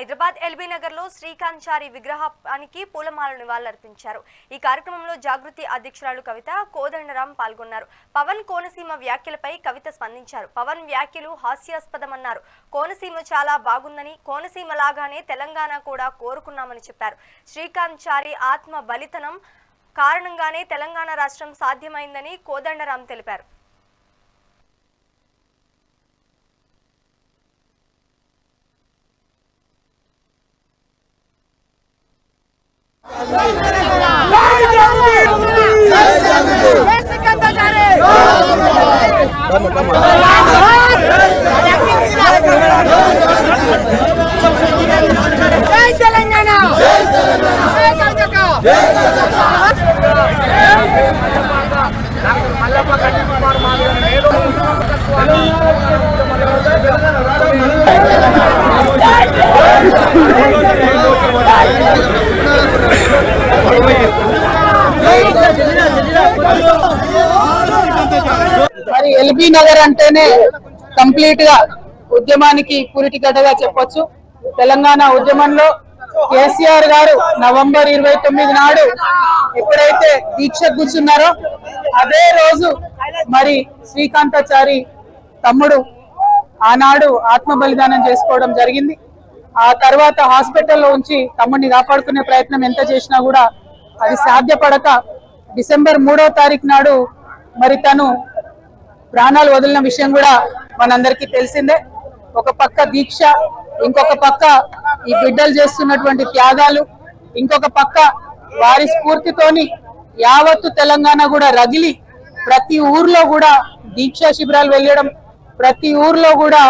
Hyderabad LB నగర్లో శ్రీకాంత్ చారి విగ్రహానికి పూలమాల నివాళులర్పించారు. ఈ కార్యక్రమంలో జాగృతి అధ్యక్షురాలు కవిత కోదండరాం పాల్గొన్నారు. పవన్ కోనసీమ వ్యాఖ్యలపై కవిత స్పందించారు. పవన్ వ్యాఖ్యలు హాస్యాస్పదమన్నారు. కోనసీమ చాలా బాగుందని కోనసీమ లాగానే తెలంగాణ కూడా కోరుకున్నామని చెప్పారు. శ్రీకాంత్ చారి ఆత్మ బలితనం కారణంగానే తెలంగాణ రాష్ట్రం సాధ్యమైందని కోదండరాం తెలిపారు. జై తెలంగాణ జై కర్ణాటక మరి ఎల్బీ నగర్ అంటేనే కంప్లీట్గా ఉద్యమానికి పురిటిగడ్డగా చెప్పొచ్చు. తెలంగాణ ఉద్యమంలో కేసీఆర్ గారు నవంబర్ ఇరవై తొమ్మిది నాడు ఎప్పుడైతే దీక్ష కూర్చున్నారో అదే రోజు మరి శ్రీకాంతాచారి తమ్ముడు ఆనాడు ఆత్మ బలిదానం చేసుకోవడం జరిగింది. ఆ తర్వాత హాస్పిటల్లో ఉంచి తమ్ముడిని కాపాడుకునే ప్రయత్నం ఎంత చేసినా కూడా అది సాధ్యపడక డిసెంబర్ మూడో తారీఖు నాడు మరి తను ప్రాణాలు వదిలిన విషయం కూడా మనందరికీ తెలిసిందే. ఒక పక్క దీక్ష ఇంకొక పక్క ఈ బిడ్డలు చేస్తున్నటువంటి త్యాగాలు ఇంకొక పక్క వారి స్ఫూర్తితోని యావత్తు తెలంగాణ కూడా రగిలి ప్రతి ఊర్లో కూడా దీక్షా శిబిరాలు వెళ్ళడం ప్రతి ఊర్లో కూడా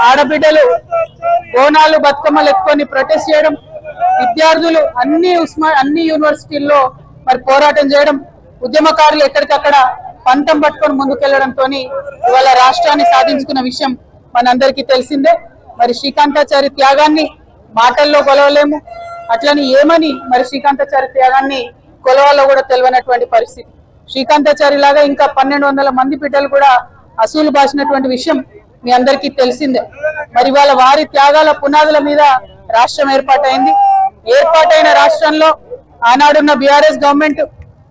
ఆడబిడ్డలు బోనాలు బతుకమ్మలు ఎత్తుకొని ప్రొటెస్ట్ చేయడం విద్యార్థులు అన్ని ఉస్మా అన్ని యూనివర్సిటీల్లో మరి పోరాటం చేయడం ఉద్యమకారులు ఎక్కడికక్కడ పంతం పట్టుకొని ముందుకెళ్ళడంతో ఇవాళ రాష్ట్రాన్ని సాధించుకున్న విషయం మనందరికీ తెలిసిందే. మరి శ్రీకాంతాచారి త్యాగాన్ని మాటల్లో కొలవలేము. అట్లని ఏమని మరి శ్రీకాంతాచారి త్యాగాన్ని కొలవాలో కూడా తెలియనటువంటి పరిస్థితి. శ్రీకాంతాచారి లాగా ఇంకా పన్నెండు వందల మంది బిడ్డలు కూడా అసూలు బాసినటువంటి విషయం మీ అందరికీ తెలిసిందే. మరి వాళ్ళ వారి త్యాగాల పునాదుల మీద రాష్ట్రం ఏర్పాటైంది. ఏర్పాటైన రాష్ట్రంలో ఆనాడున్న బీఆర్ఎస్ గవర్నమెంట్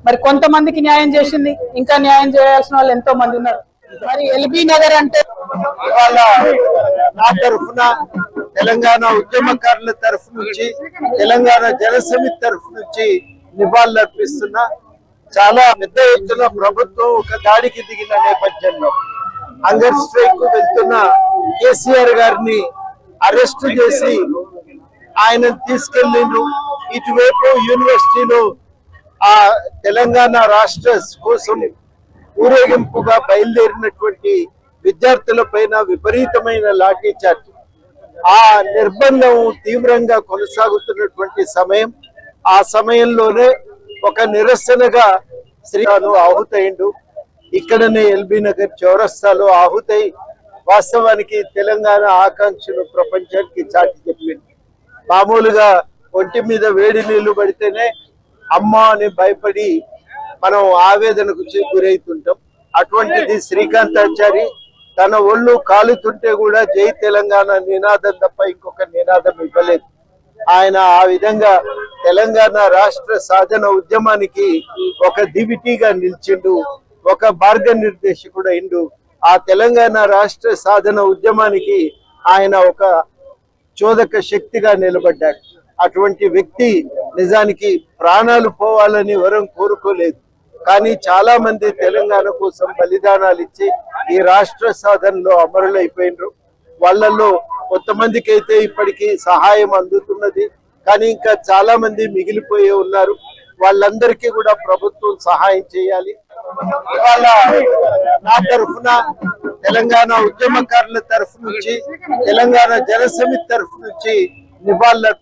మరి కొంతమందికి న్యాయం చేసింది ఇంకా న్యాయం చేయాల్సిన వాళ్ళు ఎంతో మంది ఉన్నారు. మరి ఎల్బీ నగర్ అంటే నా తరఫున తెలంగాణ ఉద్యమకారుల తరఫు నుంచి తెలంగాణ జనసమితి తరఫు నుంచి నివాళులు అర్పిస్తున్నా చాలా పెద్ద ఎత్తున ప్రభుత్వం ఒక దాడికి దిగిన నేపథ్యంలో హంగర్ స్ట్రైక్కు వెళ్తున్న కేసీఆర్ గారిని అరెస్ట్ చేసి ఆయన తీసుకెళ్ళిండ్రు. ఇటువైపు యూనివర్సిటీలో ఆ తెలంగాణ రాష్ట్ర కోసం ఊరేగింపుగా బయలుదేరినటువంటి విద్యార్థుల పైన విపరీతమైన లాఠీ చార్జ్. ఆ నిర్బంధం తీవ్రంగా కొనసాగుతున్నటువంటి సమయం. ఆ సమయంలోనే ఒక నిరసనగా శ్రీరాను ఆహుతయిండు. ఇక్కడనే ఎల్బీ నగర్ చౌరస్తాలో ఆహుతై వాస్తవానికి తెలంగాణ ఆకాంక్షను ప్రపంచానికి చాటి చెప్పింది. మామూలుగా ఒంటి మీద వేడి నీళ్ళు పడితేనే అమ్మ అని భయపడి మనం ఆవేదనకు గురవుతుంటాం అటువంటిది శ్రీకాంత్ ఆచారి తన ఒళ్ళు కాలుతుంటే కూడా జై తెలంగాణ నినాదం తప్ప ఇంకొక నినాదం ఇవ్వలేదు. ఆయన ఆ విధంగా తెలంగాణ రాష్ట్ర సాధన ఉద్యమానికి ఒక దివిటీగా నిలిచిండు ఒక మార్గనిర్దేశకుడు అయిండు. ఆ తెలంగాణ రాష్ట్ర సాధన ఉద్యమానికి ఆయన ఒక చోదక శక్తిగా నిలబడ్డాడు. అటువంటి వ్యక్తి నిజానికి ప్రాణాలు పోవాలని వరం కోరుకోలేదు. కానీ చాలా మంది తెలంగాణ కోసం బలిదానాలు ఇచ్చి ఈ రాష్ట్ర సాధనలో అమరులైపోయినరు. వాళ్ళల్లో కొంతమందికి అయితే ఇప్పటికీ సహాయం అందుతున్నది. కానీ ఇంకా చాలా మంది మిగిలిపోయే ఉన్నారు. వాళ్ళందరికీ కూడా ప్రభుత్వం సహాయం చేయాలి. ఇవాళ నా తరఫున తెలంగాణ ఉద్యమకారుల తరఫు నుంచి తెలంగాణ జనసమితి తరఫు నుంచి నివాళులకు